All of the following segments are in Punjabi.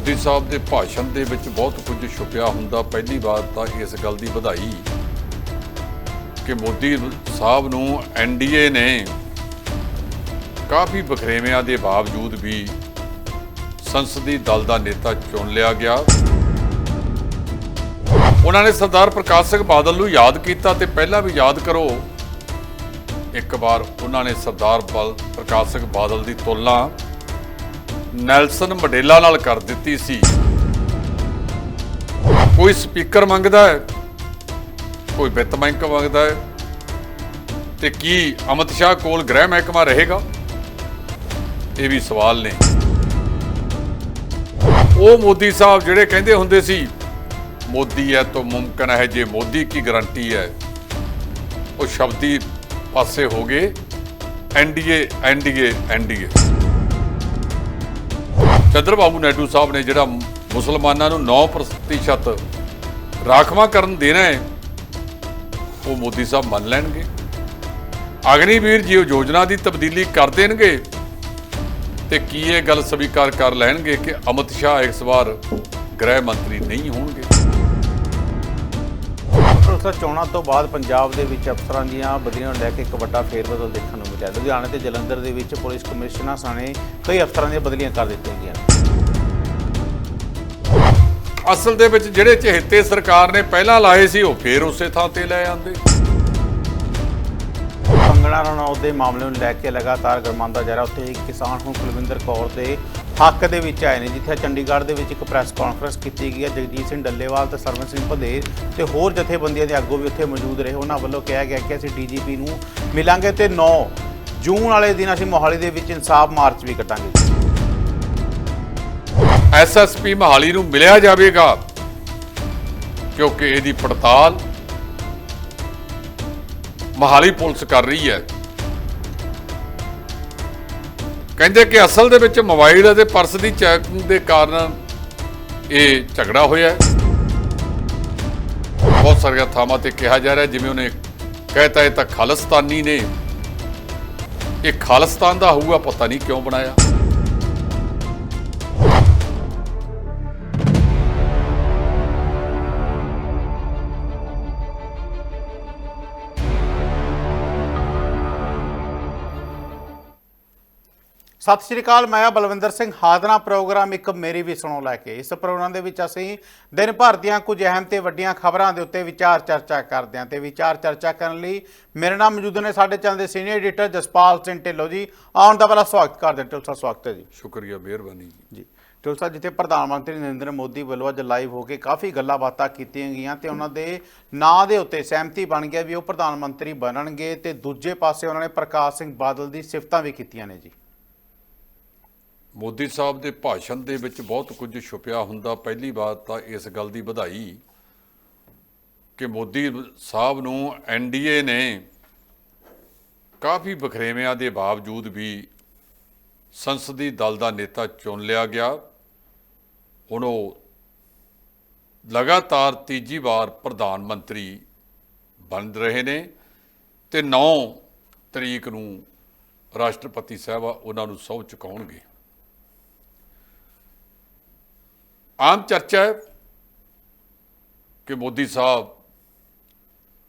ਮੋਦੀ ਸਾਹਿਬ ਦੇ ਭਾਸ਼ਣ ਦੇ ਵਿੱਚ ਬਹੁਤ ਕੁਝ ਛੁਪਿਆ ਹੁੰਦਾ। ਪਹਿਲੀ ਵਾਰ ਤਾਂ ਇਸ ਗੱਲ ਦੀ ਵਧਾਈ ਕਿ ਮੋਦੀ ਸਾਹਿਬ ਨੂੰ ਐਨਡੀਏ ਨੇ ਕਾਫੀ ਬਖਰੇਵਿਆਂ ਦੇ ਬਾਵਜੂਦ ਵੀ ਸੰਸਦੀ ਦਲ ਦਾ ਨੇਤਾ ਚੁਣ ਲਿਆ ਗਿਆ। ਉਹਨਾਂ ਨੇ ਸਰਦਾਰ ਪ੍ਰਕਾਸ਼ ਸਿੰਘ ਬਾਦਲ ਨੂੰ ਯਾਦ ਕੀਤਾ ਤੇ ਪਹਿਲਾਂ ਵੀ ਯਾਦ ਕਰੋ, ਇੱਕ ਵਾਰ ਉਹਨਾਂ ਨੇ ਸਰਦਾਰ ਬਲ ਪ੍ਰਕਾਸ਼ ਸਿੰਘ ਬਾਦਲ ਦੀ ਤੁਲਨਾ ਨੈਲਸਨ ਮੰਡੇਲਾ ਨਾਲ ਕਰ ਦਿੱਤੀ ਸੀ। ਕੋਈ ਸਪੀਕਰ ਮੰਗਦਾ ਹੈ? ਕੋਈ ਵਿੱਤ ਬੈਂਕ ਮੰਗਦਾ ਹੈ? ਤੇ ਕੀ ਅਮਿਤ ਸ਼ਾਹ ਕੋਲ ਗ੍ਰਹਿ ਮਹਿਕਮਾ ਰਹੇਗਾ? ਇਹ ਵੀ ਸਵਾਲ ਨੇ। ਉਹ ਮੋਦੀ ਸਾਹਿਬ ਜਿਹੜੇ ਕਹਿੰਦੇ ਹੁੰਦੇ ਸੀ, ਮੋਦੀ ਹੈ ਤਾਂ ਮੁਮਕਨ ਹੈ, ਜੇ ਮੋਦੀ ਕੀ ਗਾਰੰਟੀ ਹੈ। ਉਹ ਸ਼ਬਦੀ ਪਾਸੇ ਹੋ ਗਏ। NDA NDA NDA Chandrababu Naidu Sahib ਨੇ ਜਿਹੜਾ ਮੁਸਲਮਾਨਾਂ ਨੂੰ 9% ਰਾਖਵਾ ਕਰਨ ਦੇਣਾ ਹੈ, ਉਹ ਮੋਦੀ ਸਾਹਿਬ ਮੰਨ ਲੈਣਗੇ। ਅਗਨੀਵੀਰ ਜੀ ਯੋਜਨਾ ਦੀ ਤਬਦੀਲੀ ਕਰ ਦੇਣਗੇ ਤੇ ਕੀ ਇਹ ਗੱਲ ਸਵੀਕਾਰ ਕਰ ਲੈਣਗੇ ਕਿ ਅਮਿਤ ਸ਼ਾਹ ਇਸ ਵਾਰ ਗ੍ਰਹਿ ਮੰਤਰੀ ਨਹੀਂ ਹੋਣਗੇ? ਪ੍ਰੋਫੈਸਰ ਚੋਣਾਂ ਤੋਂ ਬਾਅਦ ਪੰਜਾਬ ਦੇ ਵਿੱਚ ਅਫਸਰਾਂ ਦੀਆਂ ਬਦਲੀਆਂ ਨੂੰ ਲੈ ਕੇ ਇੱਕ ਵੱਡਾ ਫੇਰਬਦਲ ਦੇਖਣ ਨੂੰ ਮਿਲਿਆ। ਲੁਧਿਆਣਾ ਤੇ ਜਲੰਧਰ ਦੇ ਵਿੱਚ ਪੁਲਿਸ ਕਮਿਸ਼ਨਰਾਂ ਸਾਨੇ ਕਈ ਅਫਸਰਾਂ ਦੀਆਂ ਬਦਲੀਆਂ ਕਰ ਦਿੱਤੀਆਂ ਗਈਆਂ। ਅਸਲ ਦੇ ਵਿੱਚ ਜਿਹੜੇ ਚਹੇਤੇ ਸਰਕਾਰ ਨੇ ਪਹਿਲਾਂ ਲਾਏ ਸੀ ਉਹ ਫੇਰ ਉਸੇ ਥਾਂ ਤੇ ਲੈ ਆਂਦੇ। ਕੰਗਣਾ ਰਣੌਤ ਦੇ ਮਾਮਲੇ ਨੂੰ ਲੈ ਕੇ ਲਗਾਤਾਰ ਗਰਮਾਂਦਾ ਜਾ ਰਿਹਾ ਉੱਥੇ ਇੱਕ ਕਿਸਾਨ ਹੁਣ ਕੁਲਵਿੰਦਰ ਕੌਰ ਦੇ ਹੱਕ ਦੇ ਵਿੱਚ ਆਏ ਨੇ, ਜਿੱਥੇ ਚੰਡੀਗੜ੍ਹ ਦੇ ਵਿੱਚ ਇੱਕ ਪ੍ਰੈਸ ਕਾਨਫਰੰਸ ਕੀਤੀ ਗਈ ਹੈ, ਜਗਜੀਤ ਸਿੰਘ ਡੱਲੇਵਾਲ ਤੇ ਸਰਵਨ ਸਿੰਘ ਭਦੇਰ ਤੇ ਹੋਰ ਜਥੇਬੰਦੀਆਂ ਦੇ ਆਗੂ ਵੀ ਉੱਥੇ ਮੌਜੂਦ ਰਹੇ। ਉਹਨਾਂ ਵੱਲੋਂ ਕਿਹਾ ਗਿਆ ਕਿ ਅਸੀਂ ਡੀਜੀਪੀ ਨੂੰ ਮਿਲਾਂਗੇ ਤੇ 9 ਜੂਨ ਵਾਲੇ ਦਿਨ ਅਸੀਂ ਮੋਹਾਲੀ ਦੇ ਵਿੱਚ ਇਨਸਾਫ ਮਾਰਚ ਵੀ ਕੱਟਾਂਗੇ। ਐਸਐਸਪੀ ਮੋਹਾਲੀ ਨੂੰ ਮਿਲਿਆ ਜਾਵੇਗਾ, ਕਿਉਂਕਿ ਇਹਦੀ ਪੜਤਾਲ ਮਹਾਲੀ ਪੁਲਿਸ ਕਰ ਰਹੀ ਹੈ। ਕਹਿੰਦੇ ਕਿ ਅਸਲ ਦੇ ਵਿੱਚ ਮੋਬਾਈਲ ਅਤੇ ਪਰਸ ਦੀ ਚੈਕਿੰਗ ਦੇ ਕਾਰਨ ਇਹ ਝਗੜਾ ਹੋਇਆ ਬਹੁਤ ਸਾਰੀਆਂ ਥਾਵਾਂ ਤੇ ਕਿਹਾ ਜਾ ਰਿਹਾ ਜਿਵੇਂ ਉਹਨੇ ਕਹਿਤਾ ਇਹ ਤਾਂ ਖਾਲਿਸਤਾਨੀ ਨੇ। ਇਹ ਖਾਲਿਸਤਾਨ ਦਾ ਹੋਊਗਾ, ਪਤਾ ਨਹੀਂ ਕਿਉਂ ਬਣਾਇਆ। ਸਤਿ ਸ਼੍ਰੀ ਅਕਾਲ ਮੈਂ ਆ ਬਲਵਿੰਦਰ ਸਿੰਘ। ਹਾਦਨਾ ਪ੍ਰੋਗਰਾਮ ਇੱਕ ਮੇਰੀ ਵੀ ਸੁਣੋ ਲੈ ਕੇ। ਇਸ ਪ੍ਰੋਗਰਾਮ ਦੇ ਵਿੱਚ ਅਸੀਂ ਦਿਨ ਭਰ ਦੀਆਂ ਕੁਝ ਅਹਿਮ ਤੇ ਵੱਡੀਆਂ ਖਬਰਾਂ ਦੇ ਉੱਤੇ ਵਿਚਾਰ ਚਰਚਾ ਕਰਦੇ ਹਾਂ ਤੇ ਵਿਚਾਰ ਚਰਚਾ ਕਰਨ ਲਈ ਮੇਰੇ ਨਾਲ ਮੌਜੂਦ ਨੇ ਸਾਡੇ ਚੈਨਲ ਦੇ ਸੀਨੀਅਰ ਐਡੀਟਰ ਜਸਪਾਲ ਸਿੰਘ ਢਿੱਲੋਂ ਜੀ। ਆਉਣ ਦਾ ਪਹਿਲਾ ਸਵਾਗਤ ਕਰਦੇ ਹਾਂ। ਸਾਹਿਬ ਸਵਾਗਤ ਹੈ ਜੀ। ਸ਼ੁਕਰੀਆ ਮਿਹਰਬਾਨੀ ਜੀ। ਜੀ। ਸਾਹਿਬ ਜਿੱਥੇ ਪ੍ਰਧਾਨ ਮੰਤਰੀ ਨਰਿੰਦਰ ਮੋਦੀ ਵੱਲੋਂ ਅੱਜ ਲਾਈਵ ਹੋ ਕੇ ਕਾਫੀ ਗੱਲਾਂ ਬਾਤਾਂ ਕੀਤੀਆਂ ਗਈਆਂ ਤੇ ਉਹਨਾਂ ਦੇ ਨਾਂ ਦੇ ਉੱਤੇ ਸਹਿਮਤੀ ਬਣ ਗਿਆ ਵੀ ਉਹ ਪ੍ਰਧਾਨ ਮੰਤਰੀ ਬਣਨਗੇ ਤੇ ਦੂਜੇ ਪਾਸੇ ਉਹਨਾਂ ਨੇ ਪ੍ਰਕਾਸ਼ ਸਿੰਘ ਬਾਦਲ ਦੀ ਸਿਫਤਾਂ ਵੀ ਕੀਤੀਆਂ ਨੇ ਜੀ। ਮੋਦੀ ਸਾਹਿਬ ਦੇ ਭਾਸ਼ਣ ਦੇ ਵਿੱਚ ਬਹੁਤ ਕੁਝ ਛੁਪਿਆ ਹੁੰਦਾ। ਪਹਿਲੀ ਵਾਰ ਤਾਂ ਇਸ ਗੱਲ ਦੀ ਵਧਾਈ ਕਿ ਮੋਦੀ ਸਾਹਿਬ ਨੂੰ ਐਨਡੀਏ ਨੇ ਕਾਫੀ ਬਖਰੇਵਿਆਂ ਦੇ ਬਾਵਜੂਦ ਵੀ ਸੰਸਦੀ ਦਲ ਦਾ ਨੇਤਾ ਚੁਣ ਲਿਆ ਗਿਆ। ਹੁਣ ਉਹ ਲਗਾਤਾਰ ਤੀਜੀ ਵਾਰ ਪ੍ਰਧਾਨ ਮੰਤਰੀ ਬਣ ਰਹੇ ਨੇ ਤੇ 9 ਤਰੀਕ ਨੂੰ ਰਾਸ਼ਟਰਪਤੀ ਸਾਹਿਬ ਉਹਨਾਂ ਨੂੰ ਸਹੁੰ ਚੁਕਾਉਣਗੇ। ਆਮ ਚਰਚਾ ਹੈ ਕਿ ਮੋਦੀ ਸਾਹਿਬ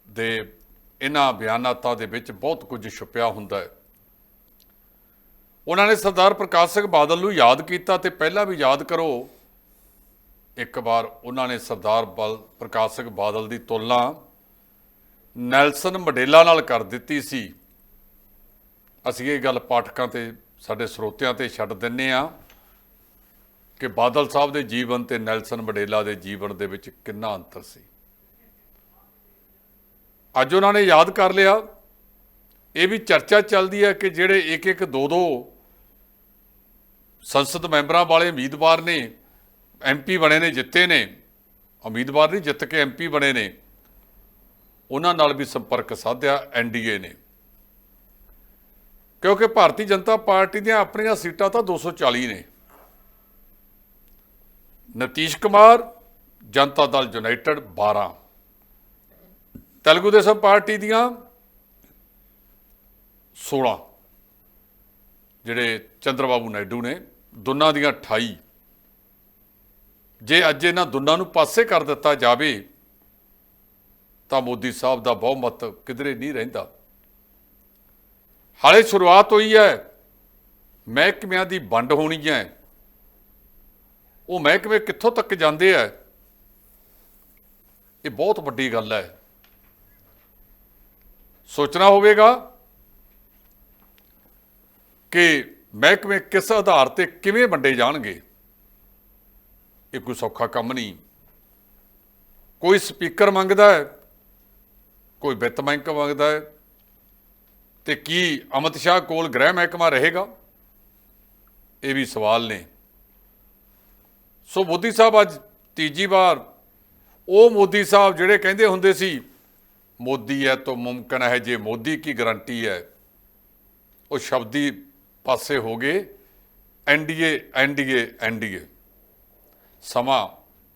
ਦੇ ਇਹਨਾਂ ਬਿਆਨਾਤਾਂ ਦੇ ਵਿੱਚ ਬਹੁਤ ਕੁਝ ਛੁਪਿਆ ਹੁੰਦਾ ਹੈ। ਉਹਨਾਂ ਨੇ ਸਰਦਾਰ ਪ੍ਰਕਾਸ਼ ਸਿੰਘ ਬਾਦਲ ਨੂੰ ਯਾਦ ਕੀਤਾ ਤੇ ਪਹਿਲਾਂ ਵੀ ਯਾਦ ਕਰੋ, ਇੱਕ ਵਾਰ ਉਹਨਾਂ ਨੇ ਸਰਦਾਰ ਬਲ, ਪ੍ਰਕਾਸ਼ ਸਿੰਘ ਬਾਦਲ ਦੀ ਤੁਲਨਾ ਨੈਲਸਨ ਮੰਡੇਲਾ ਨਾਲ ਕਰ ਦਿੱਤੀ ਸੀ। ਅਸੀਂ ਇਹ ਗੱਲ ਪਾਠਕਾਂ ਤੇ, ਸਾਡੇ ਸਰੋਤਿਆਂ ਤੇ ਛੱਡ ਦਿੰਨੇ ਆ ਕਿ ਬਾਦਲ ਸਾਹਿਬ ਦੇ ਜੀਵਨ ਤੇ ਨੈਲਸਨ ਮੰਡੇਲਾ ਦੇ ਜੀਵਨ ਦੇ ਵਿੱਚ ਕਿੰਨਾ ਅੰਤਰ ਸੀ। ਅੱਜ ਉਹਨਾਂ ਨੇ ਯਾਦ ਕਰ ਲਿਆ, ਇਹ ਵੀ ਚਰਚਾ ਚੱਲਦੀ ਹੈ ਕਿ ਜਿਹੜੇ ਇੱਕ ਇੱਕ ਦੋ ਦੋ ਸੰਸਦ ਮੈਂਬਰਾਂ ਵਾਲੇ ਉਮੀਦਵਾਰ ਨੇ ਐਮਪੀ ਬਣੇ ਨੇ, ਜਿੱਤੇ ਨੇ, ਉਮੀਦਵਾਰ ਨਹੀਂ ਜਿੱਤ ਕੇ ਐਮਪੀ ਬਣੇ ਨੇ, ਉਹਨਾਂ ਨਾਲ ਵੀ ਸੰਪਰਕ ਸਾਧਿਆ ਐਨਡੀਏ ਨੇ। ਕਿਉਂਕਿ ਭਾਰਤੀ ਜਨਤਾ ਪਾਰਟੀ ਦੀਆਂ ਆਪਣੀਆਂ ਸੀਟਾਂ ਤਾਂ 240 ਨੇ। ਨਤੀਸ਼ ਕੁਮਾਰ, ਜਨਤਾ ਦਲ ਯੂਨਾਈਟਿਡ 12 ਤੇਲਗੂ ਦੇਸ਼ਮ ਪਾਰਟੀ ਦੀਆਂ 16 ਜਿਹੜੇ ਚੰਦਰਬਾਬੂ ਨਾਇਡੂ ਨੇ, ਦੋਨਾਂ ਦੀਆਂ 28 ਜੇ ਅੱਜ ਇਹਨਾਂ ਦੋਨਾਂ ਨੂੰ ਪਾਸੇ ਕਰ ਦਿੱਤਾ ਜਾਵੇ, ਤਾਂ ਮੋਦੀ ਸਾਹਿਬ ਦਾ ਬਹੁਮਤ ਕਿਧਰੇ ਨਹੀਂ ਰਹਿੰਦਾ। ਹਾਲੇ ਸ਼ੁਰੂਆਤ ਹੋਈ ਹੈ, ਮਹਿਕਮਿਆਂ ਦੀ ਵੰਡ ਹੋਣੀ ਹੈ। ਉਹ ਮਹਿਕਮੇ ਕਿੱਥੋਂ ਤੱਕ ਜਾਂਦੇ ਆ? ਇਹ ਬਹੁਤ ਵੱਡੀ ਗੱਲ ਹੈ। ਸੋਚਣਾ ਹੋਵੇਗਾ ਕਿ ਮਹਿਕਮੇ ਕਿਸ ਆਧਾਰ ਤੇ ਕਿਵੇਂ ਵੰਡੇ ਜਾਣਗੇ। ਇਹ ਕੋਈ ਸੌਖਾ ਕੰਮ ਨਹੀਂ। ਕੋਈ ਸਪੀਕਰ ਮੰਗਦਾ ਹੈ, ਕੋਈ ਵਿੱਤ ਬੈਂਕ ਮੰਗਦਾ ਹੈ, ਤੇ ਕੀ ਅਮਿਤ ਸ਼ਾਹ ਕੋਲ ਗ੍ਰਹਿ ਮਹਿਕਮਾ ਰਹੇਗਾ? ਇਹ ਵੀ ਸਵਾਲ ਨੇ। ਸੋ ਮੋਦੀ ਸਾਹਿਬ ਅੱਜ ਤੀਜੀ ਵਾਰ, ਉਹ ਮੋਦੀ ਸਾਹਿਬ ਜਿਹੜੇ ਕਹਿੰਦੇ ਹੁੰਦੇ ਸੀ, ਮੋਦੀ ਹੈ ਤਾਂ ਮੁਮਕਨ ਹੈ, ਜੇ ਮੋਦੀ ਕੀ ਗਾਰੰਟੀ ਹੈ, ਉਹ ਸ਼ਬਦੀ ਪਾਸੇ ਹੋ ਗਏ ਐਨਡੀਏ ਐਨਡੀਏ ਐਨਡੀਏ ਸਮਾਂ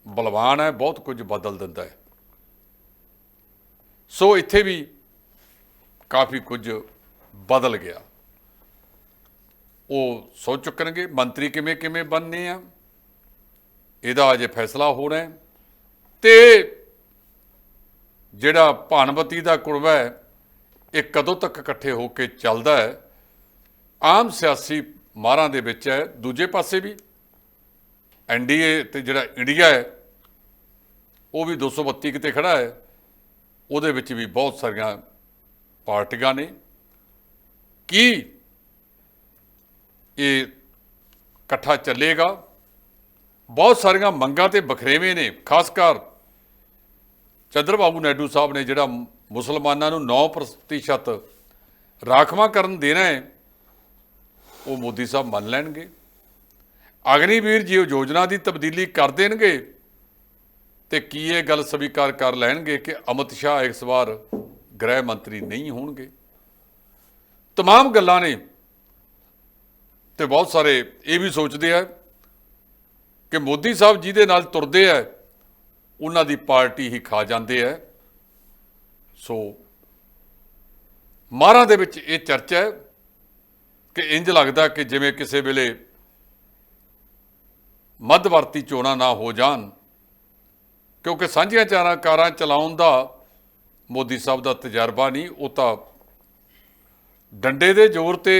ਬਲਵਾਨ ਹੈ, ਬਹੁਤ ਕੁਝ ਬਦਲ ਦਿੰਦਾ ਹੈ। ਸੋ ਇੱਥੇ ਵੀ ਕਾਫੀ ਕੁਝ ਬਦਲ ਗਿਆ। ਉਹ ਸੋਚ ਚੁੱਕਣਗੇ, ਮੰਤਰੀ ਕਿਵੇਂ ਕਿਵੇਂ ਬਣਨੇ ਆ? ਇਹਦਾ ਅਜੇ ਫੈਸਲਾ ਹੋਣਾ ਹੈ। ਤੇ ਜਿਹੜਾ ਭਾਨਵਤੀ ਦਾ ਕੁੜਵਾ ਹੈ, ਇਹ ਕਦੋਂ ਤੱਕ ਇਕੱਠੇ ਹੋ ਕੇ ਚੱਲਦਾ ਹੈ, ਆਮ ਸਿਆਸੀ ਮਾਰਾਂ ਦੇ ਵਿੱਚ ਹੈ। ਦੂਜੇ ਪਾਸੇ ਵੀ ਐਨਡੀਏ ਤੇ ਜਿਹੜਾ ਇੰਡੀਆ ਹੈ, ਉਹ ਵੀ 232 ਕਿਤੇ ਖੜਾ ਹੈ। ਉਹਦੇ ਵਿੱਚ ਵੀ ਬਹੁਤ ਸਾਰੀਆਂ ਪਾਰਟੀਆਂ ਨੇ। ਕੀ ਇਹ ਇਕੱਠਾ ਚੱਲੇਗਾ? ਬਹੁਤ ਸਾਰੀਆਂ ਮੰਗਾਂ ਤੇ ਬਖਰੇਵੇਂ ਨੇ ਖਾਸ ਕਰ ਚੰਦਰਬਾਬੂ ਨਾਇਡੂ ਸਾਹਿਬ ਨੇ ਜਿਹੜਾ ਮੁਸਲਮਾਨਾਂ ਨੂੰ 9% ਰਾਖਵਾਂ ਕਰਨ ਦੇਣਾ ਹੈ ਉਹ ਮੋਦੀ ਸਾਹਿਬ ਮੰਨ ਲੈਣਗੇ ਅਗਨੀਵੀਰ ਜੀ ਉਹ ਯੋਜਨਾ ਦੀ ਤਬਦੀਲੀ ਕਰ ਦੇਣਗੇ ਤੇ ਕੀ ਇਹ ਗੱਲ ਸਵੀਕਾਰ ਕਰ ਲੈਣਗੇ ਕਿ ਅਮਿਤ ਸ਼ਾਹ ਇਸ ਵਾਰ ਗ੍ਰਹਿ ਮੰਤਰੀ ਨਹੀਂ ਹੋਣਗੇ तमाम ਗੱਲਾਂ ਨੇ ਤੇ ਬਹੁਤ ਸਾਰੇ ਇਹ ਵੀ ਸੋਚਦੇ ਆ ਕਿ ਮੋਦੀ ਸਾਹਿਬ ਜਿਹਦੇ ਨਾਲ ਤੁਰਦੇ ਆ ਉਹਨਾਂ ਦੀ ਪਾਰਟੀ ਹੀ ਖਾ ਜਾਂਦੇ ਆ ਸੋ ਮਾਰਾਂ ਦੇ ਵਿੱਚ ਇਹ ਚਰਚਾ ਹੈ ਕਿ ਇੰਜ ਲੱਗਦਾ ਕਿ ਜਿਵੇਂ ਕਿਸੇ ਵੇਲੇ ਮੱਧਵਰਤੀ ਚੋਣਾਂ ਨਾ ਹੋ ਜਾਣ, ਕਿਉਂਕਿ ਸਾਂਝੀਆਂ ਚਾਰਾਂ ਕਾਰਾਂ ਚਲਾਉਣ ਦਾ ਮੋਦੀ ਸਾਹਿਬ ਦਾ ਤਜਰਬਾ ਨਹੀਂ, ਉਹ ਤਾਂ ਡੰਡੇ ਦੇ ਜ਼ੋਰ ਤੇ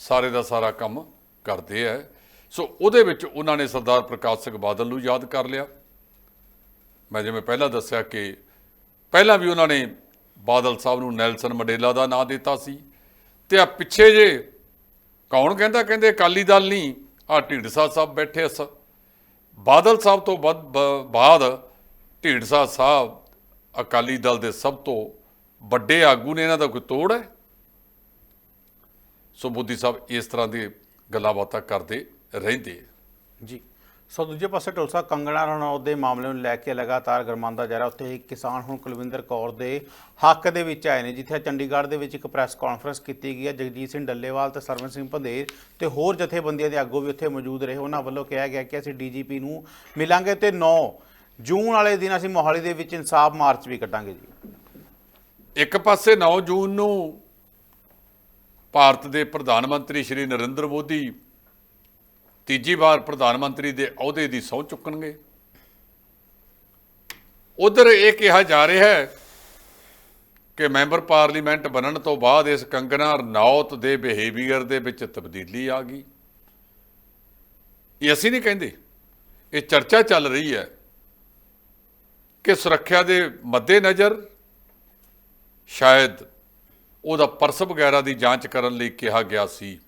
ਸਾਰੇ ਦਾ ਸਾਰਾ ਕੰਮ ਕਰਦੇ ਆ ਸੋ ਉਹਦੇ ਵਿੱਚ ਉਹਨਾਂ ਨੇ ਸਰਦਾਰ ਪ੍ਰਕਾਸ਼ ਸਿੰਘ ਬਾਦਲ ਨੂੰ ਯਾਦ ਕਰ ਲਿਆ। ਮੈਂ ਜਿਵੇਂ ਪਹਿਲਾਂ ਦੱਸਿਆ ਕਿ ਪਹਿਲਾਂ ਵੀ ਉਹਨਾਂ ਨੇ ਬਾਦਲ ਸਾਹਿਬ ਨੂੰ ਨੈਲਸਨ ਮੰਡੇਲਾ ਦਾ ਨਾਂ ਦਿੱਤਾ ਸੀ ਤੇ ਆ ਪਿੱਛੇ ਜੇ ਕੌਣ ਕਹਿੰਦਾ, ਕਹਿੰਦੇ ਅਕਾਲੀ ਦਲ ਨਹੀਂ ਆ ਢੀਂਡਸਾ ਸਾਹਿਬ ਬੈਠੇ ਅਸ ਬਾਦਲ ਸਾਹਿਬ ਤੋਂ ਬਾਅਦ ਬ- ਬਾਅਦ ਢੀਂਡਸਾ ਸਾਹਿਬ ਅਕਾਲੀ ਦਲ ਦੇ ਸਭ ਤੋਂ ਵੱਡੇ ਆਗੂ ਨੇ ਇਹਨਾਂ ਦਾ ਕੋਈ ਤੋੜ ਹੈ? ਸੋ ਮੋਦੀ ਸਾਹਿਬ ਇਸ ਤਰ੍ਹਾਂ ਦੀ ਗੱਲਾਂ ਬਾਤਾਂ ਕਰਦੇ ਰਹਿੰਦੇ ਜੀ। ਸੋ ਦੂਜੇ ਪਾਸੇ ਢੋਲਸਾ ਕੰਗਣਾ ਰਣੌਤ ਦੇ ਮਾਮਲੇ ਨੂੰ ਲੈ ਕੇ ਲਗਾਤਾਰ ਗਰਮਾਂਦਾ ਜਾ ਰਿਹਾ। ਉੱਥੇ ਇੱਕ ਕਿਸਾਨ ਹੁਣ ਕੁਲਵਿੰਦਰ ਕੌਰ ਦੇ ਹੱਕ ਦੇ ਵਿੱਚ ਆਏ ਨੇ ਜਿੱਥੇ ਚੰਡੀਗੜ੍ਹ ਦੇ ਵਿੱਚ ਇੱਕ ਪ੍ਰੈਸ ਕਾਨਫਰੰਸ ਕੀਤੀ ਗਈ ਹੈ। ਜਗਜੀਤ ਸਿੰਘ ਡੱਲੇਵਾਲ ਤੇ ਸਰਵਨ ਸਿੰਘ ਭੰਦੇਰ ਤੇ ਹੋਰ ਜਥੇਬੰਦੀਆਂ ਦੇ ਆਗੂ ਵੀ ਉੱਥੇ ਮੌਜੂਦ ਰਹੇ। ਉਹਨਾਂ ਵੱਲੋਂ ਕਿਹਾ ਗਿਆ ਕਿ ਅਸੀਂ ਡੀਜੀਪੀ ਨੂੰ ਮਿਲਾਂਗੇ ਤੇ 9 ਜੂਨ ਵਾਲੇ ਦਿਨ ਅਸੀਂ ਮੋਹਾਲੀ ਦੇ ਵਿੱਚ ਇਨਸਾਫ ਮਾਰਚ ਵੀ ਕੱਢਾਂਗੇ ਜੀ। ਇੱਕ ਪਾਸੇ 9 ਜੂਨ ਨੂੰ ਭਾਰਤ ਦੇ ਪ੍ਰਧਾਨ ਮੰਤਰੀ ਸ਼੍ਰੀ ਨਰਿੰਦਰ ਮੋਦੀ ਤੀਜੀ ਵਾਰ ਪ੍ਰਧਾਨ ਮੰਤਰੀ ਦੇ ਅਹੁਦੇ ਦੀ ਸਹੁੰ ਚੁੱਕਣਗੇ। ਉਧਰ ਇਹ ਕਿਹਾ ਜਾ ਰਿਹਾ ਹੈ ਕਿ ਮੈਂਬਰ ਪਾਰਲੀਮੈਂਟ ਬਣਨ ਤੋਂ ਬਾਅਦ ਇਸ ਕੰਗਨਾ ਰਣੌਤ ਦੇ ਬਿਹੇਵੀਅਰ ਦੇ ਵਿੱਚ ਤਬਦੀਲੀ ਆ ਗਈ। ਇਹ ਅਸੀਂ ਨਹੀਂ ਕਹਿੰਦੇ। ਇਹ ਚਰਚਾ ਚੱਲ ਰਹੀ ਹੈ ਕਿ ਸੁਰੱਖਿਆ ਦੇ ਮੱਦੇਨਜ਼ਰ ਸ਼ਾਇਦ ਉਹਦਾ ਪਰਸ ਵਗੈਰਾ ਦੀ ਜਾਂਚ ਕਰਨ ਲਈ ਕਿਹਾ ਗਿਆ ਸੀ।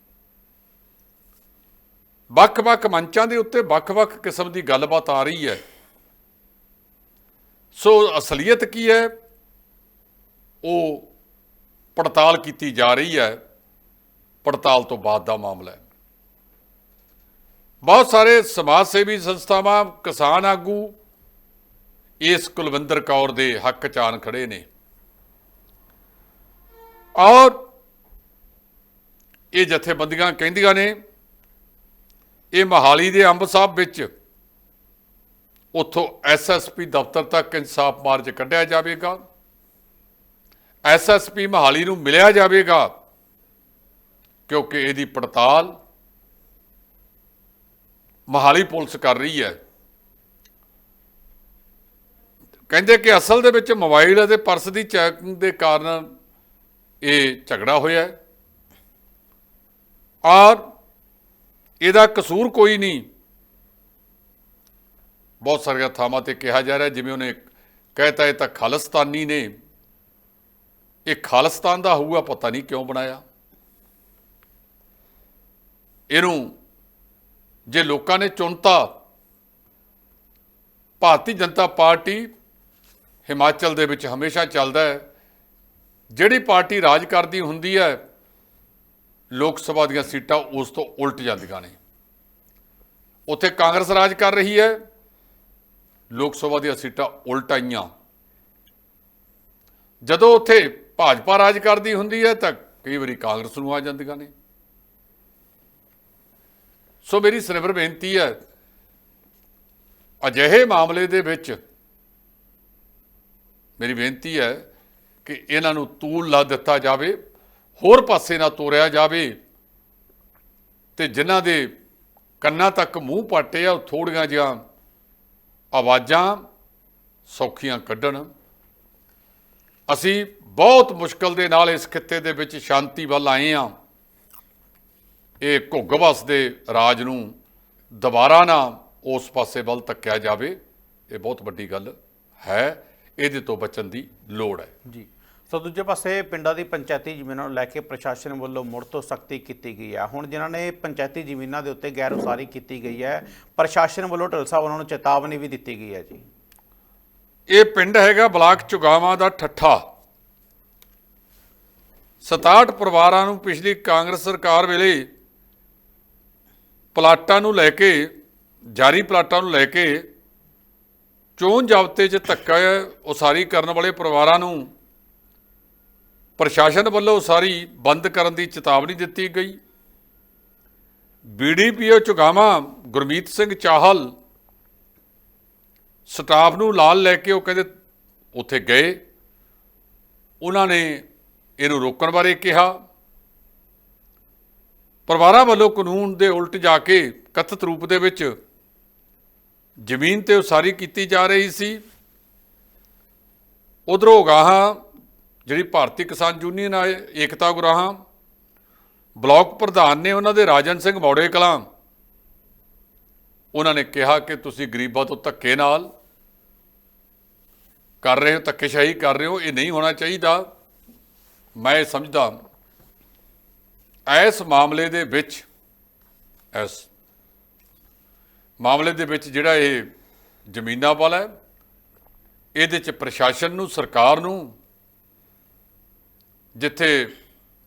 ਵੱਖ-ਵੱਖ ਮੰਚਾਂ ਦੇ ਉੱਤੇ ਵੱਖ-ਵੱਖ ਕਿਸਮ ਦੀ ਗੱਲਬਾਤ ਆ ਰਹੀ ਹੈ। ਸੋ ਅਸਲੀਅਤ ਕੀ ਹੈ? ਉਹ ਪੜਤਾਲ ਕੀਤੀ ਜਾ ਰਹੀ ਹੈ। ਪੜਤਾਲ ਤੋਂ ਬਾਅਦ ਦਾ ਮਾਮਲਾ ਹੈ। ਬਹੁਤ ਸਾਰੇ ਸਮਾਜ ਸੇਵੀ ਸੰਸਥਾਵਾਂ, ਕਿਸਾਨ ਆਗੂ ਇਸ ਕੁਲਵਿੰਦਰ ਕੌਰ ਦੇ ਹੱਕ ਚ ਆਣ ਖੜੇ ਨੇ। ਔਰ ਇਹ ਜਥੇਬੰਦੀਆਂ ਕਹਿੰਦੀਆਂ ਨੇ ਇਹ ਮਹਾਲੀ ਦੇ ਅੰਬ ਸਾਹਿਬ ਵਿੱਚ ਉੱਥੋਂ ਐਸਐਸਪੀ ਦਫ਼ਤਰ ਤੱਕ ਇਨਸਾਫ ਮਾਰਚ ਕੱਢਿਆ ਜਾਵੇਗਾ। ਐਸਐਸਪੀ ਮਹਾਲੀ ਨੂੰ ਮਿਲਿਆ ਜਾਵੇਗਾ ਕਿਉਂਕਿ ਇਹਦੀ ਪੜਤਾਲ ਮਹਾਲੀ ਪੁਲਿਸ ਕਰ ਰਹੀ ਹੈ। ਕਹਿੰਦੇ ਕਿ ਅਸਲ ਦੇ ਵਿੱਚ ਮੋਬਾਈਲ ਅਤੇ ਪਰਸ ਦੀ ਚੈਕਿੰਗ ਦੇ ਕਾਰਨ ਇਹ ਝਗੜਾ ਹੋਇਆ ਹੈ। ਔਰ ਇਹਦਾ ਕਸੂਰ ਕੋਈ ਨਹੀਂ। ਬਹੁਤ ਸਾਰੀਆਂ ਥਾਵਾਂ ਤੇ ਕਿਹਾ ਜਾ ਰਿਹਾ, ਜਿਵੇਂ ਉਹਨੇ ਕਹਿਤਾ ਇਹ ਤਾਂ ਖਾਲਿਸਤਾਨੀ ਨੇ। ਇਹ ਖਾਲਿਸਤਾਨ ਦਾ ਹੋਊਗਾ ਪਤਾ ਨਹੀਂ ਕਿਉਂ ਬਣਾਇਆ। ਇਹਨੂੰ ਜੇ ਲੋਕਾਂ ਨੇ ਚੁਣਤਾ, ਭਾਰਤੀ ਜਨਤਾ ਪਾਰਟੀ ਹਿਮਾਚਲ ਦੇ ਵਿੱਚ ਹਮੇਸ਼ਾ ਚੱਲਦਾ ਹੈ। ਜਿਹੜੀ ਪਾਰਟੀ ਰਾਜ ਕਰਦੀ ਹੁੰਦੀ ਹੈ ਲੋਕ ਸਭਾ ਦੀਆਂ ਸੀਟਾਂ ਉਸ ਤੋਂ ਉਲਟ ਜਾਂਦੀਆਂ ਨੇ। ਉੱਥੇ ਕਾਂਗਰਸ ਰਾਜ ਕਰ ਰਹੀ ਹੈ। ਲੋਕ ਸਭਾ ਦੀਆਂ ਸੀਟਾਂ ਉਲਟ ਆਈਆਂ। ਜਦੋਂ ਉੱਥੇ ਭਾਜਪਾ ਰਾਜ ਕਰਦੀ ਹੁੰਦੀ ਹੈ ਤਾਂ ਕਈ ਵਾਰੀ ਕਾਂਗਰਸ ਨੂੰ ਆ ਜਾਂਦੀਆਂ ਨੇ। ਸੋ ਮੇਰੀ ਸਿਰਫ ਬੇਨਤੀ ਹੈ, ਅਜਿਹੇ ਮਾਮਲੇ ਦੇ ਵਿੱਚ ਮੇਰੀ ਬੇਨਤੀ ਹੈ ਕਿ ਇਹਨਾਂ ਨੂੰ ਤੂਲ ਲਾ ਦਿੱਤਾ ਜਾਵੇ। ਹੋਰ ਪਾਸੇ ਨਾ ਤੋਰਿਆ ਜਾਵੇ ਤੇ ਜਿਨ੍ਹਾਂ ਦੇ ਕੰਨਾਂ ਤੱਕ ਮੂੰਹ ਪਾਟੇ ਆ ਉਹ ਥੋੜੀਆਂ ਜਿਹੀਆਂ ਆਵਾਜ਼ਾਂ ਸੌਖੀਆਂ ਕੱਢਣ। ਅਸੀਂ ਬਹੁਤ ਮੁਸ਼ਕਲ ਦੇ ਨਾਲ ਇਸ ਖਿੱਤੇ ਦੇ ਵਿੱਚ ਸ਼ਾਂਤੀ ਵੱਲ ਆਏ ਆ ਇਹ ਘੁੱਗ ਵਸਦੇ ਰਾਜ ਨੂੰ ਦੁਬਾਰਾ ਨਾ ਉਸ ਪਾਸੇ ਵੱਲ ਧੱਕਿਆ ਜਾਵੇ, ਇਹ ਬਹੁਤ ਵੱਡੀ ਗੱਲ ਹੈ। ਇਹਦੇ ਤੋਂ ਬਚਣ ਦੀ ਲੋੜ ਹੈ। ਜੀ। ਸੋ ਦੂਜੇ ਪਾਸੇ ਪਿੰਡਾਂ ਦੀ ਪੰਚਾਇਤੀ ਜ਼ਮੀਨਾਂ ਨੂੰ ਲੈ ਕੇ ਪ੍ਰਸ਼ਾਸਨ ਵੱਲੋਂ ਮੁੜ ਤੋਂ ਸਖਤੀ ਕੀਤੀ ਗਈ ਹੈ। ਹੁਣ ਜਿਨ੍ਹਾਂ ਨੇ ਪੰਚਾਇਤੀ ਜ਼ਮੀਨਾਂ ਦੇ ਉੱਤੇ ਗੈਰ ਉਸਾਰੀ ਕੀਤੀ ਗਈ ਹੈ, ਪ੍ਰਸ਼ਾਸਨ ਵੱਲੋਂ ਢਲਸਾ ਉਹਨਾਂ ਨੂੰ ਚੇਤਾਵਨੀ ਵੀ ਦਿੱਤੀ ਗਈ ਹੈ ਜੀ। ਇਹ ਪਿੰਡ ਹੈਗਾ ਬਲਾਕ ਚੁਗਾਵਾਂ ਦਾ ਠੱਠਾ। 67 ਪਰਿਵਾਰਾਂ ਨੂੰ ਪਿਛਲੀ ਕਾਂਗਰਸ ਸਰਕਾਰ ਵੇਲੇ ਪਲਾਟਾਂ ਨੂੰ ਲੈ ਕੇ, ਜਾਰੀ ਪਲਾਟਾਂ ਨੂੰ ਲੈ ਕੇ ਚੋਣ ਜਾਬਤੇ 'ਚ ਧੱਕਾ ਉਸਾਰੀ ਕਰਨ ਵਾਲੇ ਪਰਿਵਾਰਾਂ ਨੂੰ ਪ੍ਰਸ਼ਾਸਨ ਵੱਲੋਂ ਉਸਾਰੀ ਬੰਦ ਕਰਨ ਦੀ ਚੇਤਾਵਨੀ ਦਿੱਤੀ ਗਈ। ਬੀਡੀਪੀਓ ਚੁਗਾਵਾਂ, ਗੁਰਮੀਤ ਸਿੰਘ ਚਾਹਲ ਸਟਾਫ ਨੂੰ ਲਾਲ ਲੈ ਕੇ ਉਹ ਕਹਿੰਦੇ ਉੱਥੇ ਗਏ। ਉਹਨਾਂ ਨੇ ਇਹਨੂੰ ਰੋਕਣ ਬਾਰੇ ਕਿਹਾ। ਪਰਿਵਾਰਾਂ ਵੱਲੋਂ ਕਾਨੂੰਨ ਦੇ ਉਲਟ ਜਾ ਕੇ ਕਥਿਤ ਰੂਪ ਦੇ ਵਿੱਚ ਜ਼ਮੀਨ ਤੇ ਉਸਾਰੀ ਕੀਤੀ ਜਾ ਰਹੀ ਸੀ। ਉਧਰੋਂ ਗਾਹਾਂ ਜਿਹੜੀ ਭਾਰਤੀ ਕਿਸਾਨ ਯੂਨੀਅਨ ਆਏ ਏਕਤਾ ਗੁਰਾਹਾਂ, ਬਲਾਕ ਪ੍ਰਧਾਨ ਨੇ ਉਹਨਾਂ ਦੇ ਰਾਜਨ ਸਿੰਘ ਮੌੜੇ ਕਲਾਂ। ਉਹਨਾਂ ਨੇ ਕਿਹਾ ਕਿ ਤੁਸੀਂ ਗਰੀਬਾਂ ਤੋਂ ਧੱਕੇ ਨਾਲ ਕਰ ਰਹੇ ਹੋ, ਧੱਕੇਸ਼ਾਹੀ ਕਰ ਰਹੇ ਹੋ, ਇਹ ਨਹੀਂ ਹੋਣਾ ਚਾਹੀਦਾ। ਮੈਂ ਇਹ ਸਮਝਦਾ ਇਸ ਮਾਮਲੇ ਦੇ ਵਿੱਚ, ਇਸ ਮਾਮਲੇ ਦੇ ਵਿੱਚ ਜਿਹੜਾ ਇਹ ਜ਼ਮੀਨਾਂ ਵਾਲਾ ਹੈ, ਇਹਦੇ ਚ ਪ੍ਰਸ਼ਾਸਨ ਨੂੰ, ਸਰਕਾਰ ਨੂੰ ਜਿੱਥੇ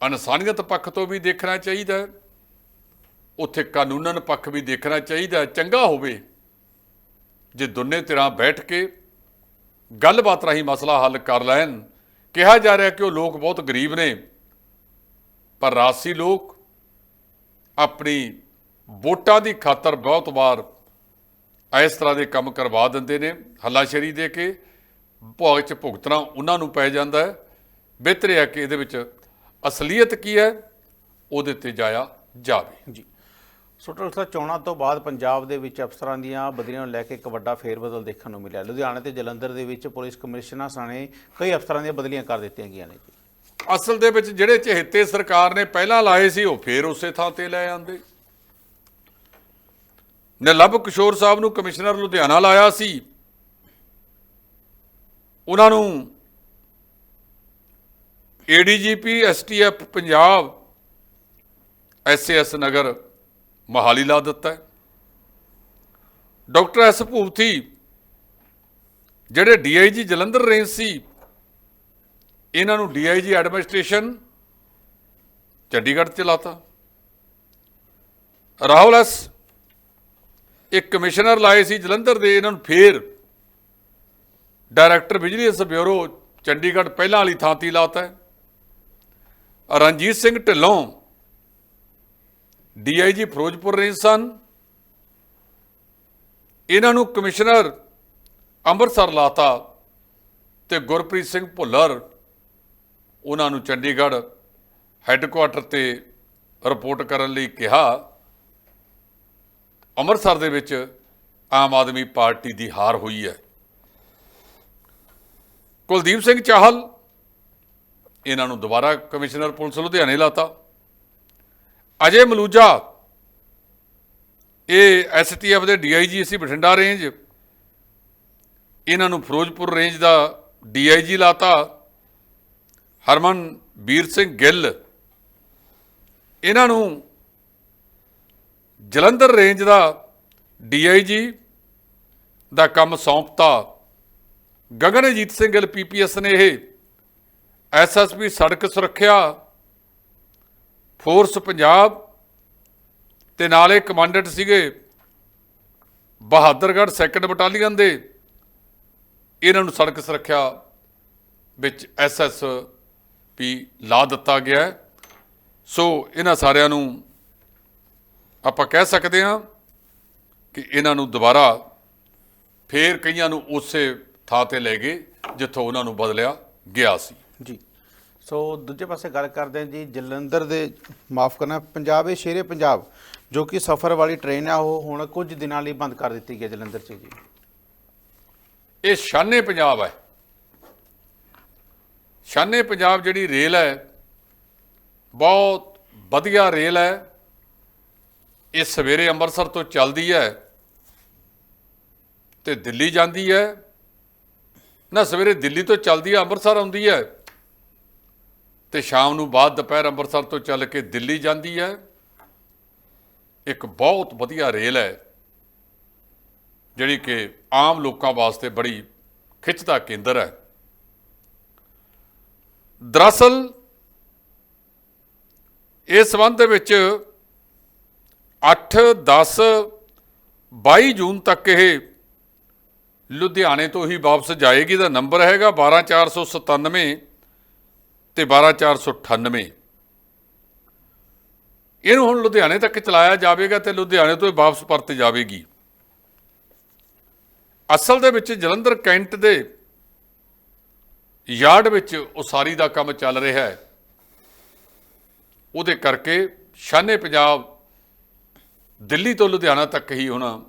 ਇਨਸਾਨੀਅਤ ਪੱਖ ਤੋਂ ਵੀ ਦੇਖਣਾ ਚਾਹੀਦਾ ਹੈ, ਉੱਥੇ ਕਾਨੂੰਨਨ ਪੱਖ ਵੀ ਦੇਖਣਾ ਚਾਹੀਦਾ ਹੈ। ਚੰਗਾ ਹੋਵੇ ਜੇ ਦੋਨੇ ਧਿਰਾਂ ਬੈਠ ਕੇ ਗੱਲਬਾਤ ਰਾਹੀਂ ਮਸਲਾ ਹੱਲ ਕਰ ਲੈਣ, ਕਿਹਾ ਜਾ ਰਿਹਾ ਕਿ ਉਹ ਲੋਕ ਬਹੁਤ ਗਰੀਬ ਨੇ, ਪਰ ਰਾਸੀ ਲੋਕ ਆਪਣੀ ਵੋਟਾਂ ਦੀ ਖਾਤਰ ਬਹੁਤ ਵਾਰ ਇਸ ਤਰ੍ਹਾਂ ਦੇ ਕੰਮ ਕਰਵਾ ਦਿੰਦੇ ਨੇ, ਹੱਲਾਸ਼ੇਰੀ ਦੇ ਕੇ, ਭੋਗ ਚ ਭੁਗਤਣਾ ਉਹਨਾਂ ਨੂੰ ਪੈ ਜਾਂਦਾ ਹੈ ਬਿਹਤਰ ਹੈ ਕਿ ਇਹਦੇ ਵਿੱਚ ਅਸਲੀਅਤ ਕੀ ਹੈ ਉਹਦੇ ਤੇ ਜਾਇਆ ਜਾਵੇ। ਜੀ। ਸੋ ਢਲਸਾ ਚੋਣਾਂ ਤੋਂ ਬਾਅਦ ਪੰਜਾਬ ਦੇ ਵਿੱਚ ਅਫਸਰਾਂ ਦੀਆਂ ਬਦਲੀਆਂ ਨੂੰ ਲੈ ਕੇ ਇੱਕ ਵੱਡਾ ਫੇਰਬਦਲ ਦੇਖਣ ਨੂੰ ਮਿਲਿਆ। ਲੁਧਿਆਣਾ ਤੇ ਜਲੰਧਰ ਦੇ ਵਿੱਚ ਪੁਲਿਸ ਕਮਿਸ਼ਨਰਾਂ ਸਾਨੇ ਕਈ ਅਫਸਰਾਂ ਦੀਆਂ ਬਦਲੀਆਂ ਕਰ ਦਿੱਤੀਆਂ ਗਈਆਂ ਨੇ ਜੀ। ਅਸਲ ਦੇ ਵਿੱਚ ਜਿਹੜੇ ਚਹੇਤੇ ਸਰਕਾਰ ਨੇ ਪਹਿਲਾਂ ਲਾਏ ਸੀ ਉਹ ਫੇਰ ਉਸੇ ਥਾਂ ਤੇ ਲੈ ਆਂਦੇ। ਨਿਰਲਭ ਕਿਸ਼ੋਰ ਸਾਹਿਬ ਨੂੰ ਕਮਿਸ਼ਨਰ ਲੁਧਿਆਣਾ ਲਾਇਆ ਸੀ। ਉਹਨਾਂ ਨੂੰ ADGP STF Punjab SAS Nagar Mohali ਲਾ ਦਿੱਤਾ ਹੈ। ਡਾਕਟਰ ਐਸ ਭੂਪਤੀ, ਜਿਹੜੇ ਡੀਆਈਜੀ ਜਲੰਧਰ ਰੇਂਜ ਸੀ, ਇਹਨਾਂ ਨੂੰ ਡੀਆਈਜੀ ਐਡਮਿਨਿਸਟ੍ਰੇਸ਼ਨ ਚੰਡੀਗੜ੍ਹ ਚ ਲਾਤਾ। ਰਾਹੁਲ ਐਸ, ਇੱਕ ਕਮਿਸ਼ਨਰ ਲਾਏ ਸੀ ਜਲੰਧਰ ਦੇ, ਇਹਨਾਂ ਨੂੰ ਫੇਰ ਡਾਇਰੈਕਟਰ ਵਿਜੀਲੈਂਸ ਬਿਊਰੋ ਚੰਡੀਗੜ੍ਹ ਪਹਿਲਾਂ ਵਾਲੀ ਥਾਂ ਤੇ ਹੀ ਲਾਤਾ ਹੈ। ਰਣਜੀਤ ਸਿੰਘ ਢਿੱਲੋਂ ਡੀਆਈਜੀ ਫਿਰੋਜ਼ਪੁਰ ਰਹੇ ਸਨ। ਇਹਨਾਂ ਨੂੰ ਕਮਿਸ਼ਨਰ ਅੰਮ੍ਰਿਤਸਰ ਲਾਤਾ ਤੇ ਗੁਰਪ੍ਰੀਤ ਸਿੰਘ ਭੁੱਲਰ, ਉਹਨਾਂ ਨੂੰ ਚੰਡੀਗੜ੍ਹ ਹੈੱਡਕੁਆਟਰ ਤੇ ਰਿਪੋਰਟ ਕਰਨ ਲਈ ਕਿਹਾ। ਅੰਮ੍ਰਿਤਸਰ ਦੇ ਵਿੱਚ ਆਮ ਆਦਮੀ ਪਾਰਟੀ ਦੀ ਹਾਰ ਹੋਈ ਹੈ। ਕੁਲਦੀਪ ਸਿੰਘ ਚਾਹਲ ਇਹਨਾਂ ਨੂੰ ਦੁਬਾਰਾ ਕਮਿਸ਼ਨਰ ਪੁਲਿਸ ਲੁਧਿਆਣੇ ਲਾਤਾ। ਅਜੇ ਮਲੂਜਾ, ਇਹ ਐਸਟੀਐਫ ਦੇ ਡੀਆਈਜੀ ਸੀ ਬਠਿੰਡਾ ਰੇਂਜ, ਇਹਨਾਂ ਨੂੰ ਫਿਰੋਜ਼ਪੁਰ ਰੇਂਜ ਦਾ ਡੀਆਈਜੀ ਲਾਤਾ। ਹਰਮਨ ਵੀਰ ਸਿੰਘ ਗਿੱਲ, ਇਹਨਾਂ ਨੂੰ ਜਲੰਧਰ ਰੇਂਜ ਦਾ ਡੀਆਈਜੀ ਦਾ ਕੰਮ ਸੌਂਪਤਾ। ਗਗਨਜੀਤ ਸਿੰਘ ਗਿੱਲ ਪੀਪੀਐਸ ਨੇ ਇਹ ਐਸਐਸਪੀ ਸੜਕ ਸੁਰੱਖਿਆ, ਫੋਰਸ ਪੰਜਾਬ ਤੇ ਨਾਲੇ ਕਮਾਂਡੈਂਟ ਸੀਗੇ ਬਹਾਦਰਗੜ੍ਹ ਸੈਕੰਡ ਬਟਾਲੀਅਨ ਦੇ। ਇਹਨਾਂ ਨੂੰ ਸੜਕ ਸੁਰੱਖਿਆ ਵਿੱਚ ਐਸਐਸਪੀ ਲਾ ਦਿੱਤਾ ਗਿਆ ਸੋ ਇਹਨਾਂ ਸਾਰਿਆਂ ਨੂੰ ਆਪਾਂ ਕਹਿ ਸਕਦੇ ਹਾਂ ਕਿ ਇਹਨਾਂ ਨੂੰ ਦੁਬਾਰਾ ਫੇਰ ਕਈਆਂ ਨੂੰ ਉਸੇ ਥਾਂ ਤੇ ਲੈ ਗਏ, ਜਿੱਥੋਂ ਉਹਨਾਂ ਨੂੰ ਬਦਲਿਆ ਗਿਆ ਸੀ। ਜੀ। ਸੋ ਦੂਜੇ ਪਾਸੇ ਗੱਲ ਕਰਦੇ ਹਾਂ ਜੀ, ਜਲੰਧਰ ਦੇ, ਮਾਫ ਕਰਨਾ, ਪੰਜਾਬ, ਇਹ ਸ਼ੇਰੇ ਪੰਜਾਬ, ਜੋ ਕਿ ਸਫ਼ਰ ਵਾਲੀ ਟ੍ਰੇਨ ਆ, ਉਹ ਹੁਣ ਕੁਝ ਦਿਨਾਂ ਲਈ ਬੰਦ ਕਰ ਦਿੱਤੀ ਗਈ ਹੈ ਜਲੰਧਰ 'ਚ ਜੀ। ਇਹ ਸ਼ਾਨੇ ਪੰਜਾਬ ਹੈ। ਸ਼ਾਨੇ ਪੰਜਾਬ ਜਿਹੜੀ ਰੇਲ ਹੈ, ਬਹੁਤ ਵਧੀਆ ਰੇਲ ਹੈ। ਇਹ ਸਵੇਰੇ ਅੰਮ੍ਰਿਤਸਰ ਤੋਂ ਚੱਲਦੀ ਹੈ ਤੇ ਦਿੱਲੀ ਜਾਂਦੀ ਹੈ। ਨਾ ਸਵੇਰੇ ਦਿੱਲੀ ਤੋਂ ਚੱਲਦੀ ਹੈ, ਅੰਮ੍ਰਿਤਸਰ ਆਉਂਦੀ ਹੈ। ਤੇ ਸ਼ਾਮ ਨੂੰ ਬਾਅਦ ਦੁਪਹਿਰ ਅੰਮ੍ਰਿਤਸਰ ਤੋਂ ਚੱਲ ਕੇ ਦਿੱਲੀ ਜਾਂਦੀ ਹੈ। ਇੱਕ ਬਹੁਤ ਵਧੀਆ ਰੇਲ ਹੈ, ਜਿਹੜੀ ਕਿ ਆਮ ਲੋਕਾਂ ਵਾਸਤੇ ਬੜੀ ਖਿੱਚ ਦਾ ਕੇਂਦਰ ਹੈ। ਦਰਅਸਲ, ਇਸ ਸੰਬੰਧ ਦੇ ਵਿੱਚ 8 10 22 ਜੂਨ ਤੱਕ ਇਹ ਲੁਧਿਆਣੇ ਤੋਂ ਹੀ ਵਾਪਸ ਜਾਏਗੀ ਦਾ ਨੰਬਰ ਹੈਗਾ 12497 ਤੇ 12498 ਇਹਨੂੰ ਹੁਣ ਲੁਧਿਆਣੇ ਤੱਕ ਚਲਾਇਆ ਜਾਵੇਗਾ ਤੇ ਲੁਧਿਆਣੇ ਤੋਂ ਇਹ ਵਾਪਸ ਪਰਤ ਜਾਵੇਗੀ। ਅਸਲ ਦੇ ਵਿੱਚ ਜਲੰਧਰ ਕੈਂਟ ਦੇ ਯਾਰਡ ਵਿੱਚ ਉਸਾਰੀ ਦਾ ਕੰਮ ਚੱਲ ਰਿਹਾ ਹੈ। ਉਹਦੇ ਕਰਕੇ ਸ਼ਾਨੇ ਪੰਜਾਬ ਦਿੱਲੀ ਤੋਂ ਲੁਧਿਆਣਾ ਤੱਕ ਹੀ ਹੁਣ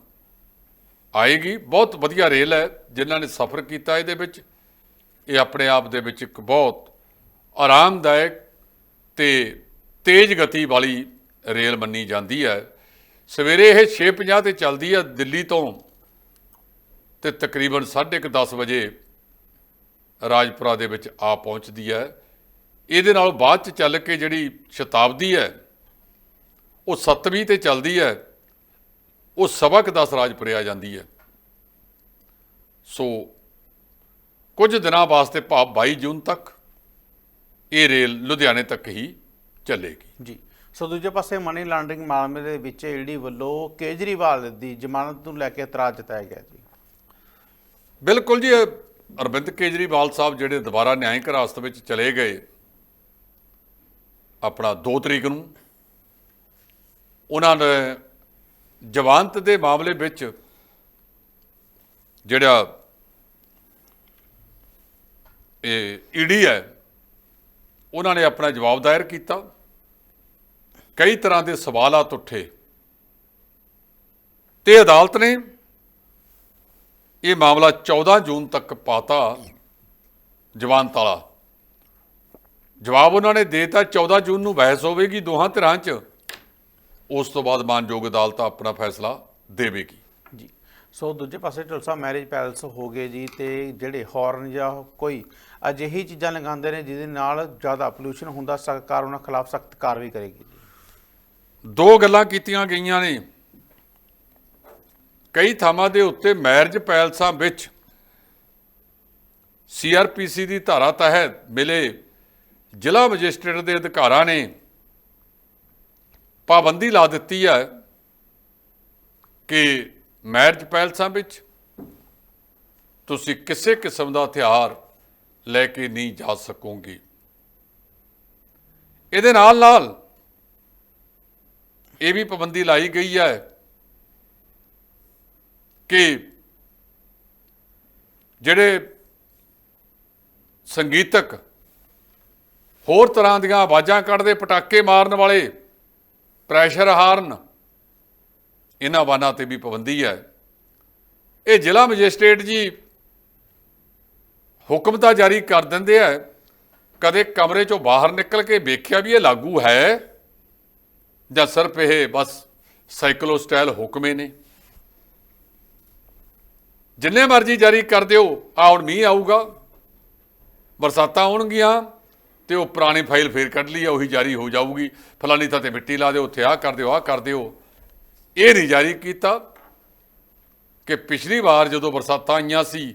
ਆਏਗੀ। ਬਹੁਤ ਵਧੀਆ ਰੇਲ ਹੈ, ਜਿਨ੍ਹਾਂ ਨੇ ਸਫ਼ਰ ਕੀਤਾ ਇਹਦੇ ਵਿੱਚ। ਇਹ ਆਪਣੇ ਆਪ ਦੇ ਵਿੱਚ ਇੱਕ ਬਹੁਤ ਆਰਾਮਦਾਇਕ ਤੇ ਤੇਜ਼ ਗਤੀ ਵਾਲੀ ਰੇਲ ਮੰਨੀ ਜਾਂਦੀ ਹੈ। ਸਵੇਰੇ ਇਹ 6:50 ਤੇ ਚੱਲਦੀ ਹੈ ਦਿੱਲੀ ਤੋਂ ਤੇ ਤਕਰੀਬਨ 10:30 ਵਜੇ ਰਾਜਪੁਰਾ ਦੇ ਵਿੱਚ ਆ ਪਹੁੰਚਦੀ ਹੈ। ਇਹਦੇ ਨਾਲ ਬਾਅਦ ਚ ਚੱਲ ਕੇ ਜਿਹੜੀ ਸ਼ਤਾਬਦੀ ਹੈ, ਉਹ 7ਵੀਂ ਤੇ ਚੱਲਦੀ ਹੈ। ਉਹ ਸਬਕ 10 ਰਾਜਪੁਰੇ ਆ ਜਾਂਦੀ ਹੈ। ਸੋ ਕੁਝ ਦਿਨਾਂ ਵਾਸਤੇ ਭਾਵ 22 ਜੂਨ ਤੱਕ ਇਹ ਰੇਲ ਲੁਧਿਆਣੇ ਤੱਕ ਹੀ ਚੱਲੇਗੀ। ਜੀ। ਸੋ ਦੂਜੇ ਪਾਸੇ ਮਨੀ ਲਾਂਡਰਿੰਗ ਮਾਮਲੇ ਦੇ ਵਿੱਚ ਈਡੀ ਵੱਲੋਂ ਕੇਜਰੀਵਾਲ ਦੀ ਜ਼ਮਾਨਤ ਨੂੰ ਲੈ ਕੇ ਇਤਰਾਜ਼ ਜਤਾਇਆ ਗਿਆ ਜੀ। ਬਿਲਕੁਲ ਜੀ ਅਰਵਿੰਦ ਕੇਜਰੀਵਾਲ ਸਾਹਿਬ ਜਿਹੜੇ ਦੁਬਾਰਾ ਨਿਆਂਇਕ ਹਿਰਾਸਤ ਵਿੱਚ ਚਲੇ ਗਏ ਆਪਣਾ 2 ਤਰੀਕ ਨੂੰ ਉਹਨਾਂ ਨੇ ਜਵਾਨਤ ਦੇ ਮਾਮਲੇ ਵਿੱਚ ਜਿਹੜਾ ਇਹ ਈਡੀ ਹੈ ਉਹਨਾਂ ਨੇ ਆਪਣਾ ਜਵਾਬ ਦਾਇਰ ਕੀਤਾ। ਕਈ ਤਰ੍ਹਾਂ ਦੇ ਸਵਾਲਾਤ ਉੱਠੇ। ਤੇ ਅਦਾਲਤ ਨੇ ਇਹ ਮਾਮਲਾ 14 ਜੂਨ ਤੱਕ ਪਾਤਾ ਜਵਾਨ ਤਾਲਾ। ਜਵਾਬ ਉਹਨਾਂ ਨੇ ਦੇਤਾ 14 ਜੂਨ ਨੂੰ ਬਹਿਸ ਹੋਵੇਗੀ ਦੋਹਾਂ ਧਿਰਾਂ 'ਚ। ਉਸ ਤੋਂ ਬਾਅਦ ਮਾਨਯੋਗ ਅਦਾਲਤ ਆਪਣਾ ਫੈਸਲਾ ਦੇਵੇਗੀ। ਸੋ ਦੂਜੇ ਪਾਸੇ ਢਲਸਾ ਮੈਰਿਜ ਪੈਲਸ ਹੋ ਗਏ ਜੀ ਤੇ ਜਿਹੜੇ ਹਾਰਨ ਜਾਂ ਕੋਈ ਅਜਿਹੀ ਚੀਜ਼ਾਂ ਲਗਾਉਂਦੇ ਨੇ ਜਿਹਦੇ ਨਾਲ ਜ਼ਿਆਦਾ ਪੋਲੂਸ਼ਨ ਹੁੰਦਾ, ਸਰਕਾਰ ਉਹਨਾਂ ਖਿਲਾਫ ਸਖਤ ਕਾਰਵਾਈ ਕਰੇਗੀ ਦੋ ਗੱਲਾਂ ਕੀਤੀਆਂ ਗਈਆਂ ਨੇ। ਕਈ ਥਾਵਾਂ ਦੇ ਉੱਤੇ ਮੈਰਿਜ ਪੈਲਸਾਂ ਵਿੱਚ ਸੀਆਰਪੀਸੀ ਦੀ ਧਾਰਾ ਤਹਿਤ ਮਿਲੇ ਜ਼ਿਲ੍ਹਾ ਮੈਜਿਸਟ੍ਰੇਟ ਦੇ ਅਧਿਕਾਰਾਂ ਨੇ ਪਾਬੰਦੀ ਲਾ ਦਿੱਤੀ ਹੈ ਕਿ ਮੈਰਿਜ ਪੈਲਸਾਂ ਵਿੱਚ? ਤੁਸੀਂ ਕਿਸੇ ਕਿਸਮ ਦਾ ਹਥਿਆਰ ਲੈ ਕੇ ਨਹੀਂ ਜਾ ਸਕੋਗੇ। ਇਹਦੇ ਨਾਲ ਨਾਲ ਇਹ ਵੀ ਪਾਬੰਦੀ ਲਾਈ ਗਈ ਹੈ ਕਿ ਜਿਹੜੇ ਸੰਗੀਤਕ ਹੋਰ ਤਰ੍ਹਾਂ ਦੀਆਂ ਆਵਾਜ਼ਾਂ ਕੱਢਦੇ, ਪਟਾਕੇ ਮਾਰਨ ਵਾਲੇ, ਪ੍ਰੈਸ਼ਰ ਹਾਰਨ ਇਹਨਾਂ ਵਾਹਨਾਂ ਤੇ ਵੀ ਪਾਬੰਦੀ ਹੈ। ਇਹ ਜ਼ਿਲ੍ਹਾ ਮੈਜਿਸਟ੍ਰੇਟ ਜੀ ਹੁਕਮ ਤਾਂ ਜਾਰੀ ਕਰ ਦਿੰਦੇ ਆ। ਕਦੇ ਕਮਰੇ ਚੋਂ ਬਾਹਰ ਨਿਕਲ ਕੇ ਵੇਖਿਆ ਵੀ ਇਹ ਲਾਗੂ ਹੈ ਜਾਂ ਸਿਰਫ ਇਹ ਬਸ ਸਾਈਕਲੋ ਸਟਾਈਲ ਹੁਕਮੇ ਨੇ। ਜਿੰਨੇ ਮਰਜ਼ੀ ਜਾਰੀ ਕਰ ਦਿਓ, ਆ ਹੁਣ ਮੀਂਹ ਆਊਗਾ, ਬਰਸਾਤਾਂ ਆਉਣਗੀਆਂ ਤੇ ਉਹ ਪੁਰਾਣੀ ਫਾਈਲ ਫੇਰ ਕੱਢ ਲਈ ਆ, ਉਹੀ ਜਾਰੀ ਹੋ ਜਾਊਗੀ। ਫਲਾਨੀ ਥਾਂ ਤੇ ਮਿੱਟੀ ਲਾ ਦਿਓ, ਉੱਥੇ ਆਹ ਕਰ ਦਿਓ, ਆਹ ਕਰ ਦਿਓ। ਇਹ ਨਹੀਂ ਜਾਰੀ ਕੀਤਾ ਕਿ ਪਿਛਲੀ ਵਾਰ ਜਦੋਂ ਬਰਸਾਤਾਂ ਆਈਆਂ ਸੀ,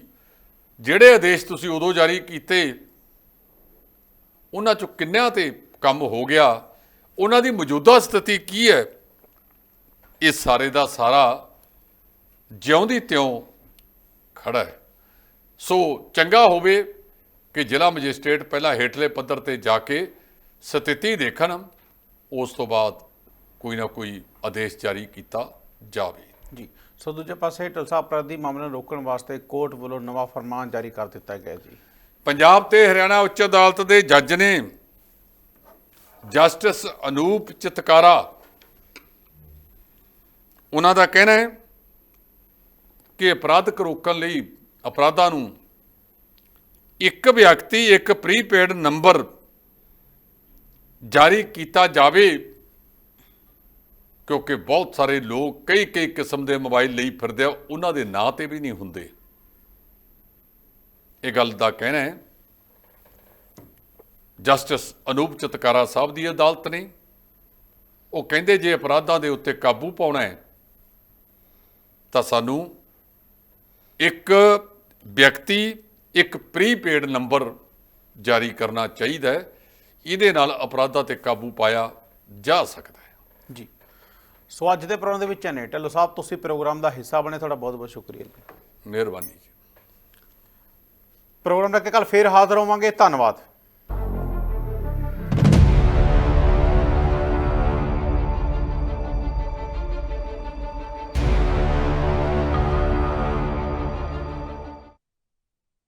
ਜਿਹੜੇ ਆਦੇਸ਼ ਤੁਸੀਂ ਉਦੋਂ ਜਾਰੀ ਕੀਤੇ, ਉਹਨਾਂ ਚੋਂ ਕਿੰਨਿਆਂ ਤੇ ਕੰਮ ਹੋ ਗਿਆ? ਉਹਨਾਂ ਦੀ ਮੌਜੂਦਾ ਸਥਿਤੀ ਕੀ ਹੈ? ਇਹ ਸਾਰੇ ਦਾ ਸਾਰਾ ਜਿਉਂਦੀ ਤਿਉਂ ਖੜਾ ਹੈ। ਸੋ ਚੰਗਾ ਹੋਵੇ ਕਿ ਜ਼ਿਲ੍ਹਾ ਮੈਜਿਸਟ੍ਰੇਟ ਪਹਿਲਾਂ ਹੇਠਲੇ ਪੱਧਰ ਤੇ ਜਾ ਕੇ ਸਥਿਤੀ ਦੇਖਣ। ਉਸ ਤੋਂ ਬਾਅਦ ਕੋਈ ਨਾ ਕੋਈ ਆਦੇਸ਼ ਜਾਰੀ ਕੀਤਾ ਜਾਵੇ। ਜੀ। ਸੋ ਦੂਜੇ ਪਾਸੇ ਢਲਸਾ ਅਪਰਾਧੀ ਮਾਮਲੇ ਨੂੰ ਰੋਕਣ ਵਾਸਤੇ ਕੋਰਟ ਵੱਲੋਂ ਨਵਾਂ ਫਰਮਾਨ ਜਾਰੀ ਕਰ ਦਿੱਤਾ ਗਿਆ ਜੀ। ਪੰਜਾਬ ਤੇ ਹਰਿਆਣਾ ਉੱਚ ਅਦਾਲਤ ਦੇ ਜੱਜ ਨੇ ਜਸਟਿਸ ਅਨੂਪ ਚਿਤਕਾਰਾ ਉਹਨਾਂ ਦਾ ਕਹਿਣਾ ਹੈ ਕਿ ਅਪਰਾਧਕ ਰੋਕਣ ਲਈ ਅਪਰਾਧਾਂ ਨੂੰ ਇੱਕ ਵਿਅਕਤੀ ਇੱਕ ਪ੍ਰੀਪੇਡ ਨੰਬਰ ਜਾਰੀ ਕੀਤਾ ਜਾਵੇ। ਕਿਉਂਕਿ ਬਹੁਤ ਸਾਰੇ ਲੋਕ ਕਈ ਕਈ ਕਿਸਮ ਦੇ ਮੋਬਾਈਲ ਲਈ ਫਿਰਦੇ ਆ, ਉਹਨਾਂ ਦੇ ਨਾਂ ਤੇ ਵੀ ਨਹੀਂ ਹੁੰਦੇ। ਇਹ ਗੱਲ ਦਾ ਕਹਿਣਾ ਹੈ, ਜਸਟਿਸ ਅਨੂਪ ਚਤਕਾਰਾ ਸਾਹਿਬ ਦੀ ਅਦਾਲਤ ਨੇ। ਉਹ ਕਹਿੰਦੇ, ਜੇ ਅਪਰਾਧਾਂ ਦੇ ਉੱਤੇ ਕਾਬੂ ਪਾਉਣਾ ਹੈ, ਤਾਂ ਸਾਨੂੰ ਇੱਕ ਵਿਅਕਤੀ, ਇੱਕ ਪ੍ਰੀਪੇਡ ਨੰਬਰ ਜਾਰੀ ਕਰਨਾ ਚਾਹੀਦਾ ਹੈ। ਇਹਦੇ ਨਾਲ ਅਪਰਾਧਾਂ ਤੇ ਕਾਬੂ ਪਾਇਆ ਜਾ ਸਕਦਾ ਹੈ। ਜੀ। ਸੋ ਅੱਜ ਦੇ ਪ੍ਰੋਗਰਾਮ ਦੇ ਵਿੱਚ ਨੇ ਢੱਲੋ ਸਾਹਿਬ ਤੁਸੀਂ ਪ੍ਰੋਗਰਾਮ ਦਾ ਹਿੱਸਾ ਬਣੇ ਤੁਹਾਡਾ ਬਹੁਤ ਬਹੁਤ ਸ਼ੁਕਰੀਆ ਜੀ। ਮਿਹਰਬਾਨੀ ਜੀ। ਪ੍ਰੋਗਰਾਮ ਦਾ ਕੱਲ ਫੇਰ ਹਾਜ਼ਰ ਹੋਵਾਂਗੇ। ਧੰਨਵਾਦ।